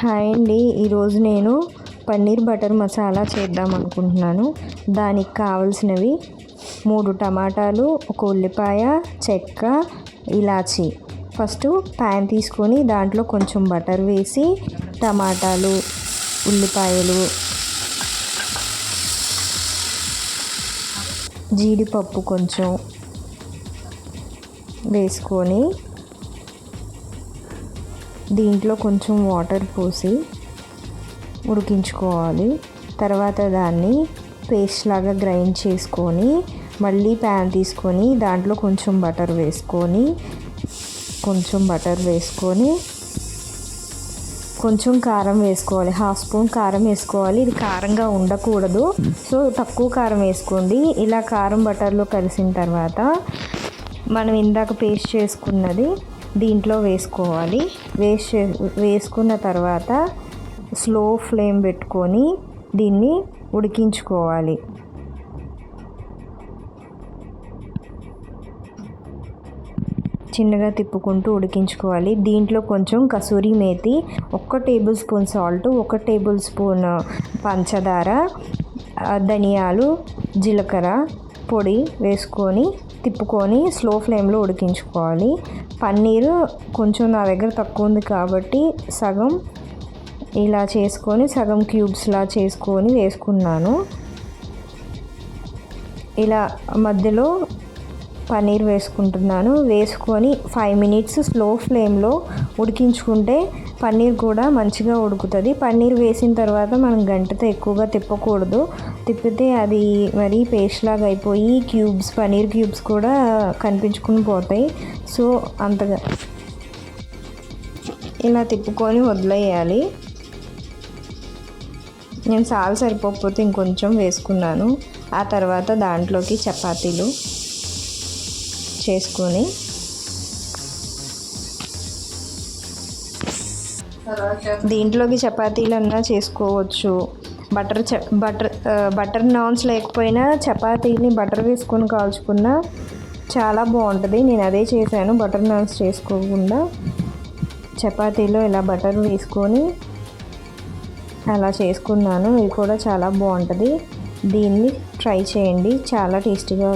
Hi అండి. ఈరోజు నేను పన్నీర్ బటర్ మసాలా చేద్దాం అనుకుంటున్నాను. దానికి కావలసినవి మూడు టమాటాలు ఒక ఉల్లిపాయ చెక్క ఇలాచి. ఫస్ట్ ప్యాన్ తీసుకొని దాంట్లో కొంచెం బటర్ వేసి టమాటాలు ఉల్లిపాయలు జీడిపప్పు కొంచెం వేసుకొని దీంట్లో కొంచెం వాటర్ పోసి ఉడికించుకోవాలి. తర్వాత దాన్ని పేస్ట్ లాగా గ్రైండ్ చేసుకొని మళ్ళీ ప్యాన్ తీసుకొని దాంట్లో కొంచెం బటర్ వేసుకొని కొంచెం బటర్ వేసుకొని కొంచెం కారం వేసుకోవాలి. హాఫ్ స్పూన్ కారం వేసుకోవాలి. ఇది కారంగా ఉండకూడదు. సో తక్కువ కారం వేసుకోండి. ఇలా కారం బటర్లో కలిసిన తర్వాత మనం ఇందాక పేస్ట్ చేసుకున్నది దీంట్లో వేసుకోవాలి. వేస్ట్ వేసుకున్న తర్వాత స్లో ఫ్లేమ్ పెట్టుకొని దీన్ని ఉడికించుకోవాలి. చిన్నగా తిప్పుకుంటూ ఉడికించుకోవాలి. దీంట్లో కొంచెం కసూరి మేతి ఒక్క టేబుల్ స్పూన్ సాల్ట్ ఒక టేబుల్ స్పూన్ పంచదార ధనియాలు జీలకర్ర పొడి వేసుకొని తిప్పుకొని స్లో ఫ్లేమ్లో ఉడికించుకోవాలి. పన్నీరు కొంచెం నా దగ్గర తక్కువ ఉంది కాబట్టి సగం ఇలా చేసుకొని సగం క్యూబ్స్లా చేసుకొని వేసుకున్నాను. ఇలా మధ్యలో పన్నీర్ వేసుకుంటున్నాను. వేసుకొని ఫైవ్ మినిట్స్ స్లో ఫ్లేమ్లో ఉడికించుకుంటే పన్నీర్ కూడా మంచిగా ఉడుకుతుంది. పన్నీర్ వేసిన తర్వాత మనం గంటతో ఎక్కువగా తిప్పకూడదు. తిప్పితే అది మరీ పేస్ట్ లాగా అయిపోయి క్యూబ్స్ పన్నీర్ క్యూబ్స్ కూడా కనిపించుకుని పోతాయి. సో అంతగా ఇలా తిప్పుకొని వదిలేయాలి. నేను సాల్ సరిపోకపోతే ఇంకొంచెం వేసుకున్నాను. ఆ తర్వాత దాంట్లోకి చపాతీలు. చేసుకొని దీంట్లోకి చపాతీలన్నా చేసుకోవచ్చు. బటర్ చ బటర్ బటర్ నాన్స్ లేకపోయినా చపాతీని బటర్ వేసుకొని కాల్చుకున్నా చాలా బాగుంటుంది. నేను అదే చేశాను. బటర్ నాన్స్ చేసుకోకుండా చపాతీలో ఇలా బటర్ వేసుకొని అలా చేసుకున్నాను. ఇది కూడా చాలా బాగుంటుంది. దీన్ని ట్రై చేయండి. చాలా టేస్టీగా